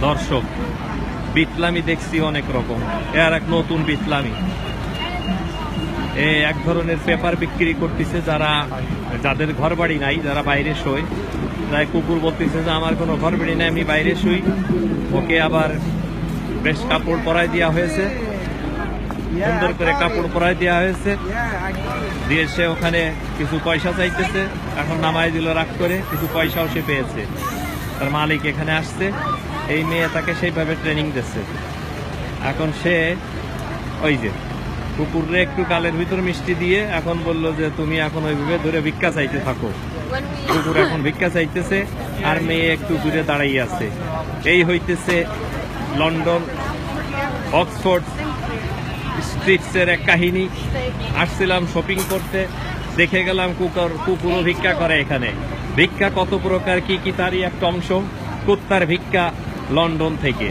দর্শক, বিটলামি দেখছি অনেক রকম। এর এক নতুন বিটলামি। এ এক ধরনের পেপার বিক্রি করতেছে যারা, যাদের ঘর বাড়ি নাই, যারা বাইরে শোয়। তাই কুকুর বলতেছে যে, আমার কোনো ঘর বাড়ি নাই, আমি বাইরে শুই। ওকে আবার বেশ কাপড় পরায় দেওয়া হয়েছে। সুন্দর করে কাপড় পরায় দেওয়া হয়েছে। দিয়ে সে ওখানে কিছু পয়সা চাইতেছে। এখন নামাই দিল রাগ করে, কিছু পয়সাও সে পেয়েছে। তার মালিক এখানে আসছে। এই মেয়ে তাকে সেইভাবে ট্রেনিং দিচ্ছে। এখন সে ওই যে, কুকুররে একটু কালের ভিতর মিষ্টি দিয়ে এখন বলল যে, তুমি এখন ওইভাবে ধরে ভিক্ষা চাইতে থাকো। কুকুর এখন ভিক্ষা চাইতেছে, আর মেয়ে একটু দূরে দাঁড়াইয়ে আছে। এই হইতেছে লন্ডন, অক্সফোর্ড স্ট্রিটসের এক কাহিনী। আসছিলাম শপিং করতে, দেখে গেলাম কুকুর, কুকুরও ভিক্ষা করে এখানে। ভিক্ষা কত প্রকার, কি কি তারই একটা অংশ? কুত্তার ভিক্ষা লন্ডন থেকে।